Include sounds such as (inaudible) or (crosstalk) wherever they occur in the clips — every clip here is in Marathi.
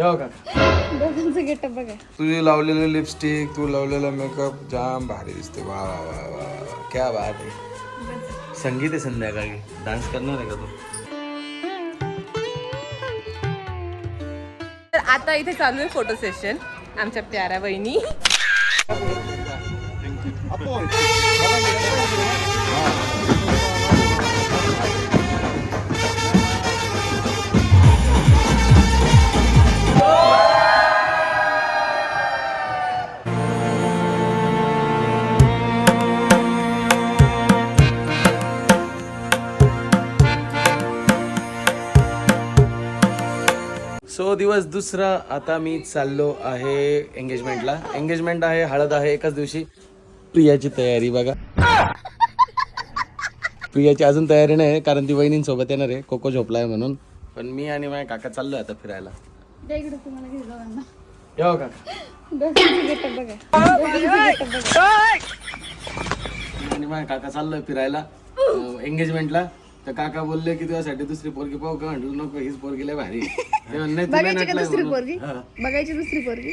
येऊ का? दोघांचं गेटअप बघा. तुझी लावलेलं लिपस्टिक तू लावलेला मेकअप जाम भारी दिसते. वा वा वा वा वा. क्या बात आहे. संगीत आहे संध्याकाळी. डान्स करणार आहे का तू? तर आता इथे चालू आहे फोटो सेशन आमच्या प्यारा बहिणी दिवस दुसरा आता मी चाललो आहे एंगेजमेंटला एंगेजमेंट आहे हळद आहे एकाच दिवशी. प्रियाची तयारी बघा. प्रियाची अजून तयारी नाही कारण ती वहिनींसोबत येणार आहे. कोको झोपलाय म्हणून. पण मी आणि माझ्या काका चाललोय आता फिरायला. मी आणि माझ्या काका चाललोय फिरायला एंगेजमेंटला तर काका बोलले की तुझ्यासाठी दुसरी पोरगी पाहू का? म्हटलं नको हीच पोरगी लय भारी. आहे. ते म्हणले, "तू लय बघायची का नटलाय दुसरी म्हणून." पोरगी? हा. बघायची दुसरी पोरगी?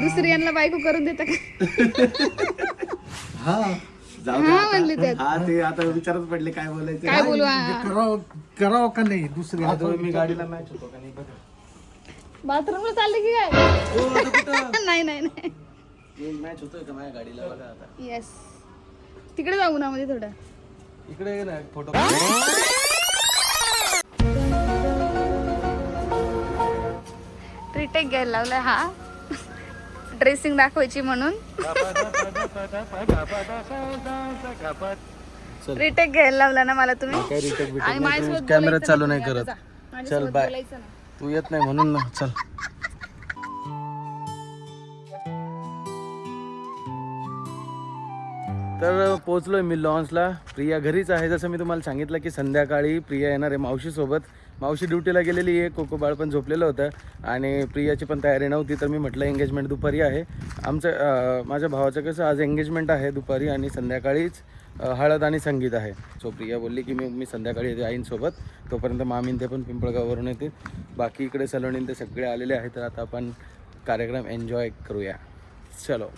दुसरी यांना बायको करून देता का? हा. जाऊ दे हा आता. म्हणले त्यात. हा ते आता विचारच पडले काय बोलायचं? काय बोलू हा? करावं करावं का नाही दुसरी आता मी गाडीला मॅच होतो का नाही बघा. बाथरूमला चालले की काय? आता कुठं? (laughs) नाही नाही नाही. मॅच होतोय का माझ्या गाडीला? बघा आता. येस तिकडे जाऊ ना मध्ये थोडं. इकडे ये ना फोटो रिटेक घ्यायला लावलाय हा. ड्रेसिंग दाखवायची म्हणून. रिटेक घ्यायला लावला ना मला तुम्ही? काय रिटेक आणि माझ्यासोबत कॅमेरा बोलायचं चालू नाही करत. चल बाय बोलायचं. तू येत नाही म्हणून ना चल. तर पोचलोय मी लॉन्चला. प्रिया घरीच आहे. जसं मी तुम्हाला सांगितलं की संध्याकाळी प्रिया येणार आहे मावशीसोबत. मावशी ड्युटीला गेलेली आहे. कोको बाळ पण झोपलेलं होतं. आणि प्रियाची पण तयारी नव्हती तर मी म्हटलं एंगेजमेंट दुपारी आहे. आमचं माझ्या भावाचं कसं आज एंगेजमेंट आहे दुपारी आणि संध्याकाळीच हळद आणि संगीत आहे. सो प्रिया बोलली की मी मी संध्याकाळी येते आईंसोबत. तोपर्यंत मामीन ते पण पिंपळगाववरून येतील. बाकी इकडे सलोनीन ते सगळे आलेले आहेत. तर आता आपण कार्यक्रम एन्जॉय करूया. चलो.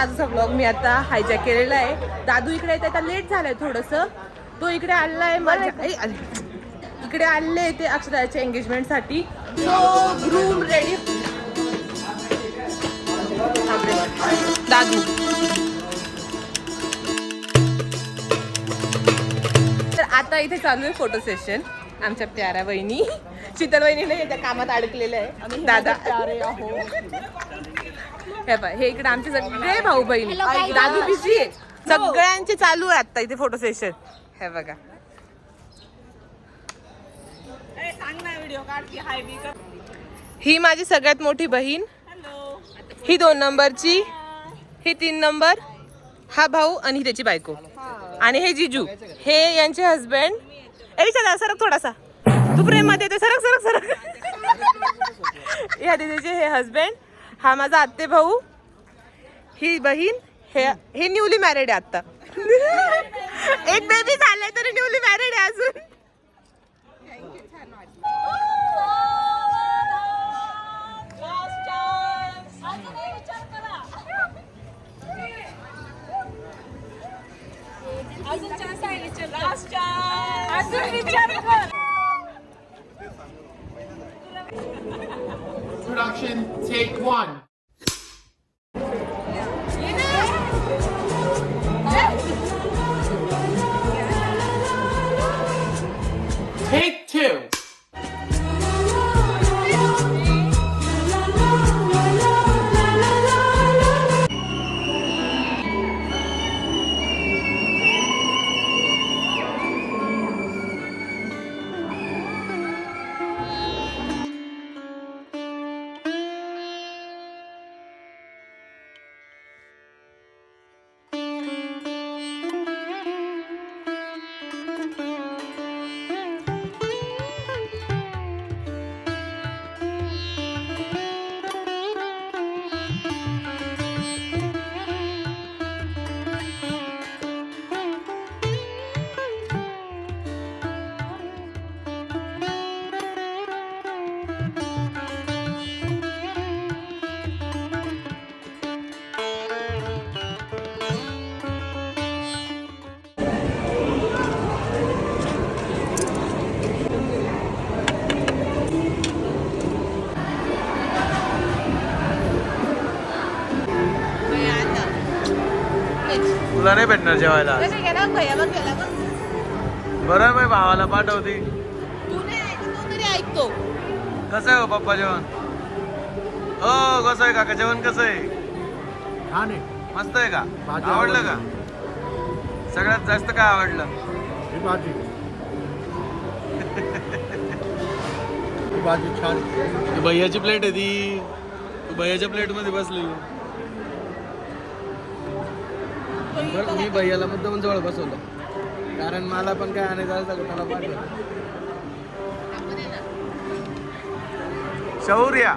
दादूचा ब्लॉग मी आता हायजॅक केलेला आहे. दादू इकडे येत आता लेट झालाय थोडस. तो इकडे ए, अरे. इकडे आले ते अक्षराच्या एंगेजमेंटसाठी. सो ग्रूम रेडी दादू. तर आता इथे चालू आहे फोटो सेशन आमच्या प्याऱ्या बहिणी शीतल बहिणी नाही त्या कामात अडकलेल्या आहे. दादा. हे पाय हे इकडे आमचे सगळे भाऊ बहिणी. दादू बिझी आहे. सगळ्यांचे चालू आहे आता इथे फोटो सेशन हे बघा. ही माझी सगळ्यात मोठी बहीण. ही दोन नंबरची. ही तीन नंबर. हा भाऊ आणि ही त्याची बायको. आणि हे जिजू. हे यांचे हस्बंड ए चला सरक थोडासा. तू प्रेममध्ये येते सरक सरक सरक. ह्या दिदीचे हे हस्बंड हा माझा आत्ते भाऊ. ही बहीण हे हे न्यूली मॅरिड आहे आता (laughs) एक बेबी झालाय तरी न्यूली तुला नाही भेटणार जेवायला. बरं बाई भावाला पाठवती. तू नाही ऐकत, तो तरी ऐकतो. कसं आहे हो पप्पा जेवण? हो कसं आहे काका जेवण कसं आहे? छान आहे. मस्त आहे का? भाजी आवडलं का? सगळ्यात जास्त काय आवडलं? ही भाजी. ही भाजी छान. भैयाची प्लेट आहे ती. तू भैयाच्या प्लेटमध्ये बरं मी भैयाला मुद्दाम जवळ बसवलं. कारण मला पण काय आणायचं असलं का त्याला पाठवलं. शौर्या.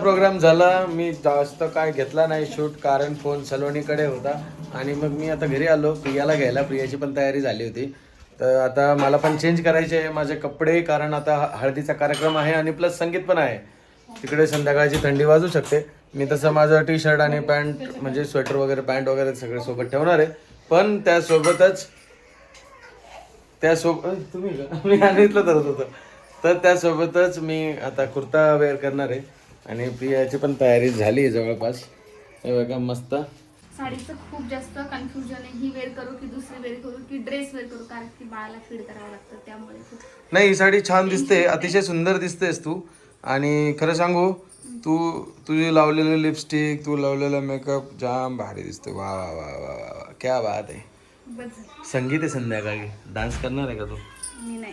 प्रोग्राम झाला. मी जास्त काय घेतला नाही शूट कारण फोन सलोनीकडे होता. आणि मग मी आता घरी आलो. प्रियाला घ्यायला. प्रियाची पण तयारी झाली होती. तर आता मला पण चेंज करायचे आहे माझे कपडे कारण आता हळदीचा कार्यक्रम आहे आणि प्लस संगीत पण आहे. तिकडे संध्याकाळची थंडी वाजू शकते. मी तसं माझं टी शर्ट आणि पॅन्ट म्हणजे स्वेटर वगैरे पॅन्ट वगैरे सगळे सोबत ठेवणार आहे. पण त्यासोबतच त्यासोबत तुम्ही मी सांगितलं तर होतं. तर त्यासोबतच मी आता कुर्ता वेअर करणार आहे. आणि प्रियाची पण तयारी झाली आहे जवळपास. हे बघा मस्त. साडीचं खूप जास्त कन्फ्युजन आहे. ही वेअर करू की दुसरी वेअर करू की ड्रेस वेअर करू? कारण की बाळाला फीड करावं लागतं त्यामुळे खूप नाही ही साडी छान दिसते. अतिशय सुंदर दिसतेस तू. आणि खरं सांगू तू तुझी लावलेलं लिपस्टिक तू लावलेला मेकअप जाम भारी दिसतो वा वा वा वा वा वा. क्या बात आहे. संगीत आहे संध्याकाळी. डान्स करणार आहे का तू? मी नाही.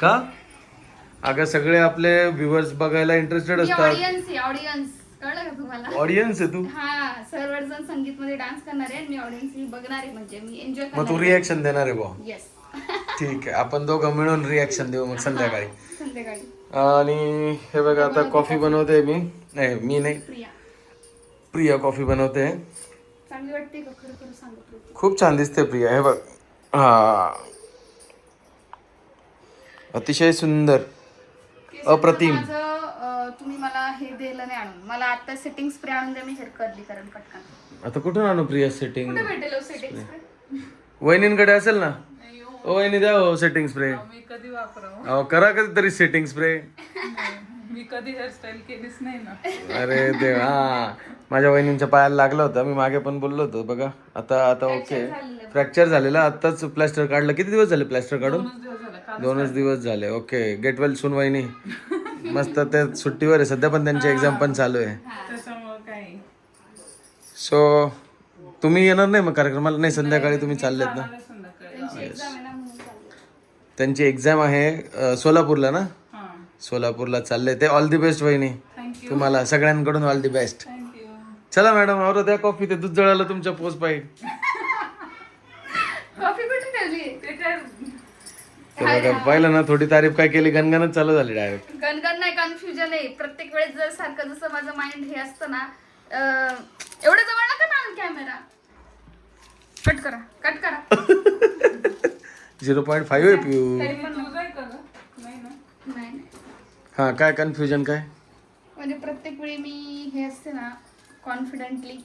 का? अगं सगळे आपले व्ह्युअर्स बघायला इंटरेस्टेड असतात. ऑडियन्स का तुम्हाला. ऑडियन्स आहे तू. हा सर्वजण संगीत मध्ये डान्स करणार आहे मी ऑडियन्स बघणार आहे म्हणजे मी एन्जॉय मग तू करणार रिॲक्शन देणार आहे बुवा. येस ठीक आहे आपण दोघं मिळून रिॲक्शन देऊ मग संध्याकाळी. संध्याकाळी. आणि हे बघा आता कॉफी बनवते मी. नाही मी नाही. प्रिया. प्रिया कॉफी बनवते. चांगली वाटते का? खरं खरं सांगत होती खूप छान दिसते प्रिया हे बघ. हा. अतिशय सुंदर अप्रतिम. माझं हे दिलं नाही आणून. मला आता सेटिंग स्प्रे आणून द्या मी हेअर करली कारण पटकन. आता कुठून आणू प्रिया सेटिंग कुठे भेटेल सेटिंग स्प्रे वहिनींकडे असेल ना? ओ वहिनी द्या हो सेटिंग स्प्रे मी कधी वापरावं? अहो करा कधीतरी सेटिंग स्प्रे मी कधी हेअरस्टाईल केलीच नाही ना. अरे देव. हा. माझ्या वहिनींच्या पायाला लागलं होतं. मी मागे पण बोललो होतो बघा. आता आता ओके फ्रॅक्चर झालेला. आताच प्लॅस्टर काढलं. किती दिवस झाले प्लॅस्टर काढून? दोनच दिवस झाले. ओके गेट वेल सुन वहिनी. मस्त ते सुट्टीवर आहे. सध्या पण त्यांची एक्झाम पण चालू आहे. त्याच्यामुळं काही. सो तुम्ही येणार नाही मग कार्यक्रमाला? नाही संध्याकाळी तुम्ही चाललेत ना? संध्याकाळी. एक्झाम आहे ना म्हणून चाललंय. त्यांची एक्झाम आहे अ, सोलापूरला ना? हा. सोलापूरला चालले ते ऑल दी बेस्ट वहिनी. थँक्यू तुम्हाला सगळ्यांकडून all the best thank you चला मॅडम आवरा द्या कॉफी ते दूध जळालं तुमच्या पोस्ट पाहिजे कॉफी कुठे ठेवली? ते काय ते बघा पाहिलं ना थोडी तारीफ काय केली गणगणच चालू झाली डायरेक्ट गणगण नाही कन्फ्युजन आहे. प्रत्येक वेळेस जर सारखं जसं माझं माइंड हे असतं ना अं, एवढं जवळ नका ना कॅमेरा कट करा कट करा. झिरो पॉईंट फाईव्ह आहे पिऊ? नाही नाही. हा काय कन्फ्युजन काय? म्हणजे प्रत्येक वेळी मी हे असते ना कॉन्फिडेंटली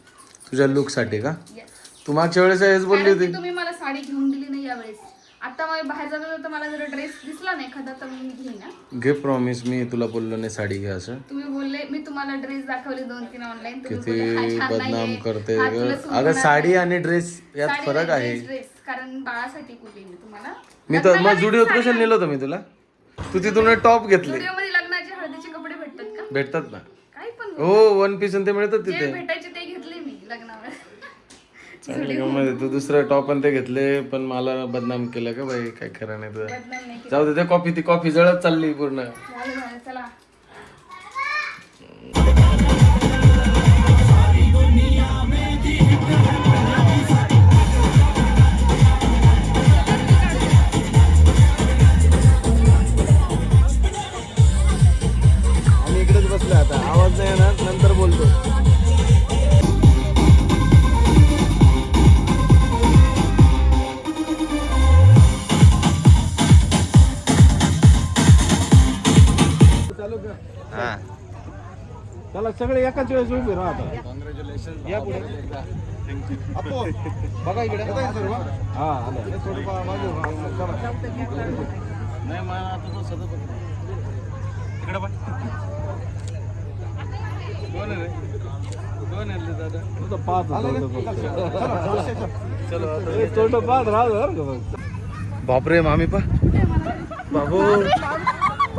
तुझ्या लुकसाठी का? येस तू मागच्या वेळेस हेच बोलली होती की तुम्ही मला साडी घेऊन दिली नाही यावेळेस. आता मला बाहेर तर मला जर ड्रेस दिसला नाही एखादा तर मी घेईन. घे प्रॉमिस मी तुला बोललो नाही साडी घे असं. तुम्ही बोलले मी तुम्हाला ड्रेस दाखवले दोन तीन ऑनलाईन किती बदनाम करते. ग. अगं साडी आणि ड्रेस यात फरक आहे. ड्रेस कारण बाळासाठी कुठे मी तुम्हाला? मी तर मग जुडिओत कशाला नेलं होतं मी तुला. तू तिथून टॉप घेतले. मध्ये लग्नाचे हळदीचे कपडे भेटतात का? भेटतात ना. काही पण हो वन पीस ते मिळतात तिथे. भेटायचे ते घेतले मी लग्नावर मध्ये तू दुसरं टॉप आणि ते घेतले पण मला बदनाम केलं का बाई? काय खरं नाही तुझं जाऊ दे कॉफी ती कॉफी जळत चालली पूर्ण. चला सगळे एकाच वेळेस उभे राहतात. कॉंग्रॅच्युलेशन या पुढे. बघा इकडे. हा आलं. थोडं बाजू. नाही मला आता तो सतत इकडे बघ कोण आहे रे? कोण आहे रे दादा? तुझं पाच होतं चलो आता छोटं पाच राहतं बरं. बापरे मामी पा. बाबू.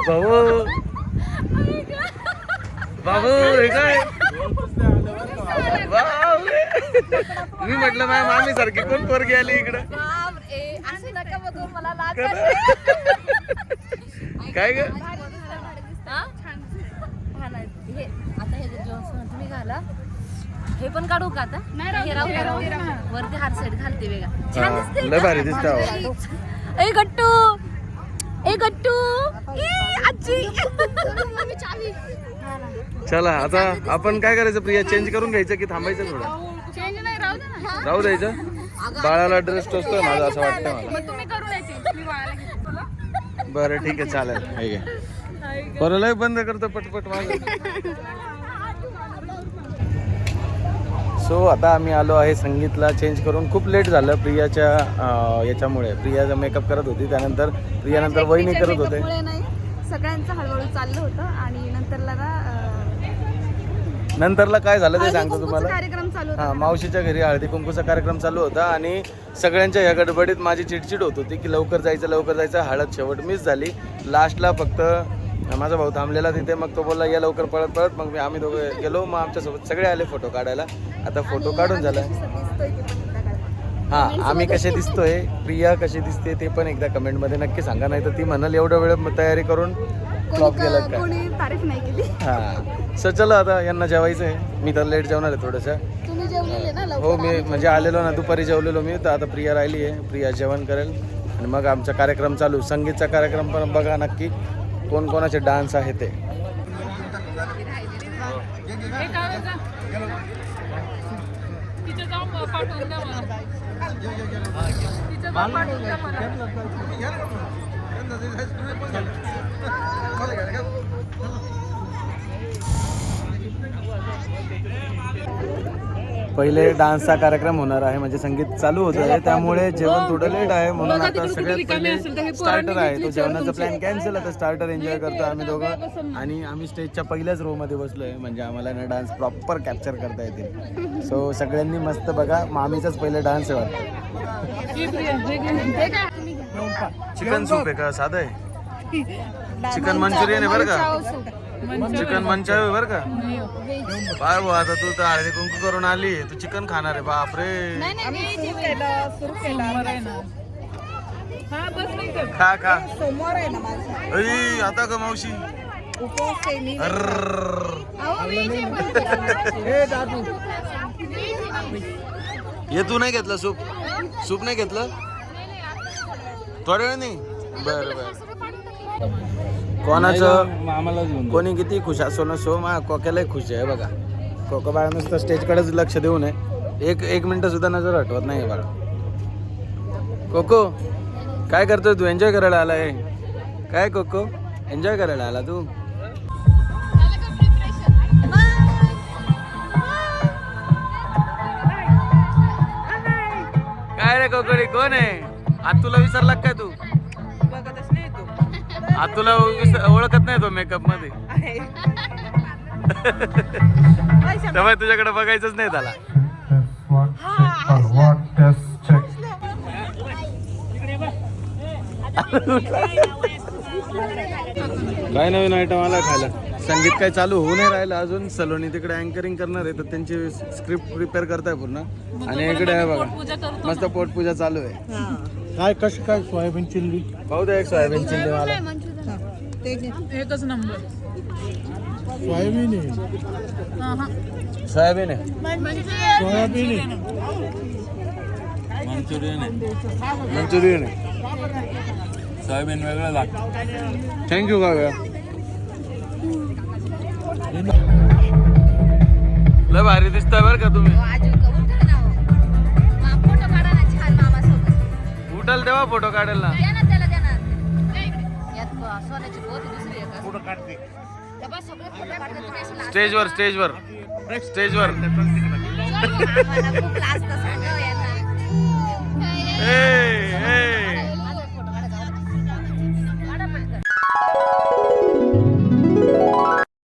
बाबू. बाबू हे काय? बापरे. मी म्हटलं माझ्या मामी सारखी कोण पोरगी आली इकडं? असं नका बघू मला लाज काय ग? हे? हे तुम्ही घाला हे पण काढू का आता? हे? वरती हार घालते वेगळा छान दिसते लय भारी दिसत. ए गट्टू! ए गट्टू! ए आजी! (laughs) चला आता आपण काय करायचं? प्रिया चेंज करून घ्यायचं की थांबायचं थोडं? चेंज नाही राहू दे ना. राहू द्यायचं? बाळाला ड्रेस टोचतोय माझा असं वाटतं मला. मग तुम्ही करू द्यायचे मी बाळाला घेते तुला बरं ठीक आहे चालेल. हे घे. परलय बंद करतो पटपट माझं सो आता आम्ही आलो आहे संगीतला चेंज करून. खूप लेट झालं प्रियाच्या अं, याच्यामुळे. प्रियाचा मेकअप करत होती त्यानंतर प्रियानंतर वहिनी करत होते. नाही. सगळ्यांचं हळूहळू चाललं होतं आणि नंतरला ना नंतरला काय झालं ते सांगतो तुम्हाला? हा मावशीच्या घरी हळदी कुंकूचा कार्यक्रम चालू होता आणि सगळ्यांच्या या गडबडीत माझी चिडचिड होत होती की लवकर जायचं लवकर जायचं हळद शेवट मिस झाली. लास्टला फक्त माझा भाऊ थांबलेला तिथे मग तो बोलला या लवकर पळत पळत. मग मी आम्ही दोघं गेलो मग आमच्यासोबत सगळे आले फोटो काढायला. आता फोटो काढून झाला दिसतोय ते पण एकदा काढ. हा आम्ही कसे दिसतोय? प्रिया कशी दिसते ते पण एकदा कमेंटमध्ये नक्की सांगा नाही तर ती म्हणाल एवढं वेळ तयारी करून फ्लॉप कोणी तारीफ नाही केली. हा. सर चला आता यांना जेवायचं आहे मी तर लेट जेवणार आहे थोडंसं. हो मी म्हणजे आलेलो ना दुपारी जेवलेलो मी तर आता प्रिया राहिली आहे. प्रिया जेवण करेल. आणि मग आमचा कार्यक्रम चालू. संगीतचा कार्यक्रम पण बघा नक्की कोण कोणाचे डान्स आहे ते. तिचं बाप पाठवलं मला घ्या पहिले डान्सचा कार्यक्रम होणार आहे म्हणजे संगीत चालू होत आहे त्यामुळे जेवण थोडं लेट आहे म्हणून आता सगळ्यात पहिले स्टार्टर आहे तो जेवणाचा प्लॅन कॅन्सल आता स्टार्टर एन्जॉय करतो आम्ही दोघं. आणि आम्ही स्टेजच्या पहिल्याच रो मध्ये बसलोय म्हणजे आम्हाला ना डान्स प्रॉपर कॅप्चर करता येतील. सो सगळ्यांनी मस्त बघा मामीचाच पहिले डान्स आहे वाटतं. चिकन सूप आहे का? साधं आहे. (laughs) चिकन मंचुरियन आहे बरं का? चिकन मंचाव आहे बरं का? काय भाऊ आता तू तर हळदी कुंकू करून आली. तू चिकन खाणार आहे बापरे. खा खा. अई, आता का मावशी? अर्रर्र. हे तू नाही घेतलं सूप? सूप नाही घेतलं? थोड्या वेळ नाही बरं बरं. कोणाचं? घेऊन कोणी किती खुश असो नसो मा कोक्यालाही खुश आहे बघा. कोको बाळा नुसतं स्टेजकडेच लक्ष देऊ नये एक एक मिनिट सुद्धा नजर हटवत नाही बाळा. कोको काय करतोय तू? एन्जॉय करायला आलाय काय कोको? एन्जॉय करायला आला तू? काय रे कोकडी? कोण आहे? आज तुला विसरला काय तू? आज तुला विस- ओळखत नाही तो मेकअपमध्ये. तेव्हा तुझ्याकडे बघायचंच नाही त्याला. काय नवीन आयटम आला खायला? संगीत काय चालू होऊ नाही राहिलं अजून. सलोनी तिकडे अँकरिंग करणार आहे तर त्यांची स्क्रिप्ट प्रिपेअर करताय पूर्ण. आणि इकडे आहे बघा मस्त पोटपूजा चालू आहे. काय कसं काय सोयाबीन चिल्ली? पाहू द्या एक सोयाबीन चिल्ली मला. एकच नंबर. सोयाबीन आहे. सोयाबीन आहे. सोयाबीन आहे. मंचुरियन आहे. सोयाबीन वेगळं लागतं थँक्यू काका लय भारी दिसताय बरं का तुम्ही. कुठल देवा फोटो काढायला स्टेजवर स्टेजवर स्टेजवर आम्हाला खूप